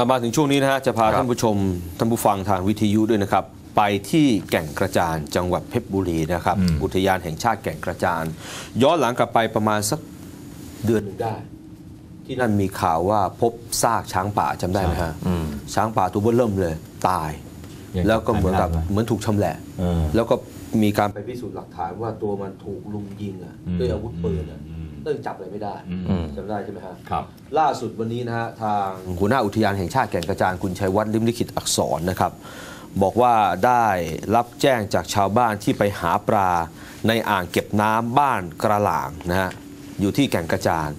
อะมาถึงช่วงนี้นะฮะจะพาครับท่านผู้ชมท่านผู้ฟังทางวิทยุด้วยนะครับ ไปที่แก่งกระจานจังหวัดเพชรบุรีนะครับอืมอุทยานแห่งชาติแก่งกระจานย้อนหลังกลับไปประมาณสักเดือนหนึ่งได้ ที่นั่นมีข่าวว่าพบซากช้างป่าจำได้ไหมฮะอืมช้างป่าตัวเบื้อเริ่มเลยตายยังแล้วก็เหมือนกับจำได้ไหมเหมือนถูกชำแหละเออแล้วก็มีการไปพิสูจน์หลักฐานว่าตัวมันถูกลุมยิงอะอืมด้วยอาวุธปืนอะอืม เรื่องจับอะไรไม่ได้อืมจำได้ใช่ไหมฮะครับ ล่าสุดวันนี้นะฮะทางหัวหน้าอุทยานแห่งชาติแก่งกระจานคุณชัยวัฒน์ลิมลิขิตอักษรนะครับบอกว่าได้รับแจ้งจากชาวบ้านที่ไปหาปลาในอ่างเก็บน้ำบ้านกระหลางนะฮะอยู่ที่แก่งกระจาน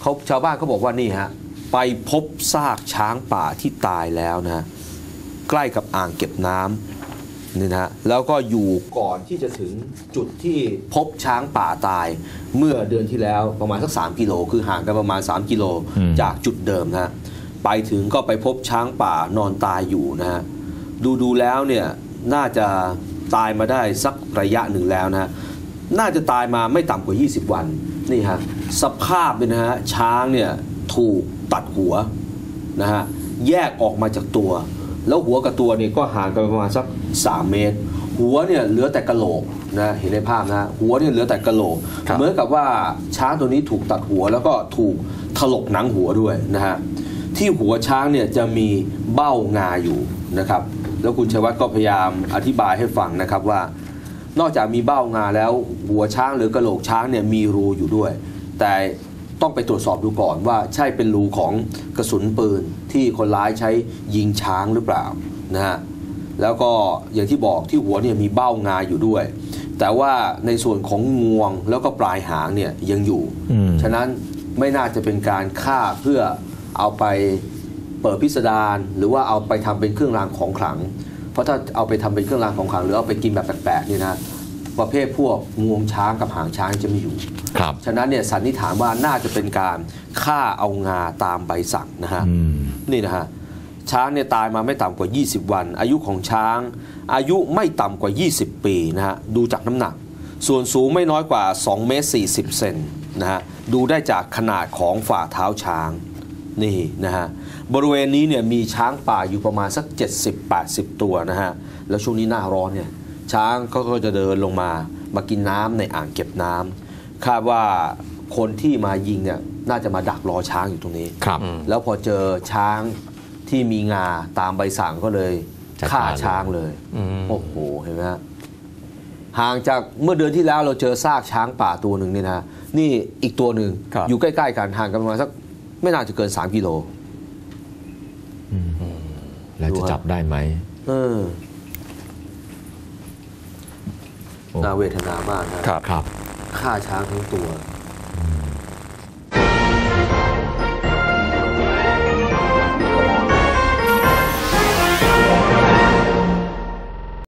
เขาชาวบ้านเขาบอกว่านี่ฮะไปพบซากช้างป่าที่ตายแล้วนะฮะใกล้กับอ่างเก็บน้ำ นี่นะฮะแล้วก็อยู่ก่อนที่จะถึงจุดที่พบช้างป่าตาย เมื่อเดือนที่แล้วประมาณสัก 3 กิโล คือห่างกันประมาณ 3 กิโลอืมจากจุดเดิมนะฮะไปถึงก็ไปพบช้างป่านอนตายอยู่นะฮะดูดูแล้วเนี่ยน่าจะตายมาได้สักระยะหนึ่งแล้วนะฮะน่าจะตายมาไม่ต่ำกว่า 20 วันนี่ฮะสภาพเนี่ยนะฮะช้างเนี่ยถูกตัดหัวนะฮะแยกออกมาจากตัว แล้วหัวกับตัวเนี่ยก็ห่างกันประมาณสัก 3 เมตร หัวเนี่ยเหลือแต่กระโหลกนะเห็นในภาพนะฮะหัวเนี่ยเหลือแต่กระโหลกครับเหมือนกับว่าช้างตัวนี้ถูกตัดหัวแล้วก็ถูกถลกหนังหัวด้วยนะฮะที่หัวช้างเนี่ยจะมีเบ้างาอยู่นะครับ แล้วคุณชัยวัฒน์ก็พยายามอธิบายให้ฟังนะครับว่า นอกจากมีเบ้างาแล้วหัวช้างหรือกระโหลกช้างเนี่ยมีรูอยู่ด้วย แต่ ต้องไปตรวจสอบดูก่อนว่าใช่เป็นรูของกระสุนปืนที่คนร้ายใช้ยิงช้างหรือเปล่านะฮะแล้วก็อย่างที่บอกที่หัวเนี่ยมีเบ้างาอยู่ด้วย แต่ว่าในส่วนของงวงแล้วก็ปลายหางเนี่ยยังอยู่อืมฉะนั้นไม่น่าจะเป็นการฆ่าเพื่อเอาไปเปิดพิสดารหรือว่าเอาไปทำเป็นเครื่องรางของขลัง เพราะถ้าเอาไปทำเป็นเครื่องรางของขลังหรือเอาไปกินแบบแปลกๆนี่นะ ประเภทพวกงวงช้างกับหางช้างจะไม่อยู่ ครับ ฉะนั้นเนี่ยสันนิษฐานว่าน่าจะเป็นการฆ่าเอางาตามใบสั่งนะฮะอืมนี่นะฮะ ช้างเนี่ยตายมาไม่ต่ำกว่า 20 วัน อายุของช้าง อายุไม่ต่ำกว่า 20 ปีนะฮะ ดูจากน้ำหนัก ส่วนสูงไม่น้อยกว่า2เมตร40 เซนนะฮะ ดูได้จากขนาดของฝ่าเท้าช้าง นี่นะฮะ บริเวณนี้เนี่ยมีช้างป่าอยู่ประมาณสัก 70-80 ตัวนะฮะ แล้วช่วงนี้หน้าร้อนเนี่ย ช้างก็ก็จะเดินลงมา มากินน้ำในอ่างเก็บน้ำคาดว่าคนที่มายิงเนี่ยน่าจะมาดักรอช้างอยู่ตรงนี้ครับ แล้วพอเจอช้างที่มีงาตามใบสั่งก็เลยจัดฆ่าการเลยช้างเลยโอ้โหเห็นไหมฮะห่างจากเมื่อเดือนที่แล้วเราเจอซากช้างป่าตัวหนึ่งนี่นะนี่อีกตัวหนึ่งครับอยู่ใกล้ๆกันห่างกันประมาณสักไม่น่าจะเกิน3กิโลแล้วจะจับได้ไหมเออ โอ้ น่าเวทนามากนะครับครับ ฆ่าช้างทั้งตัว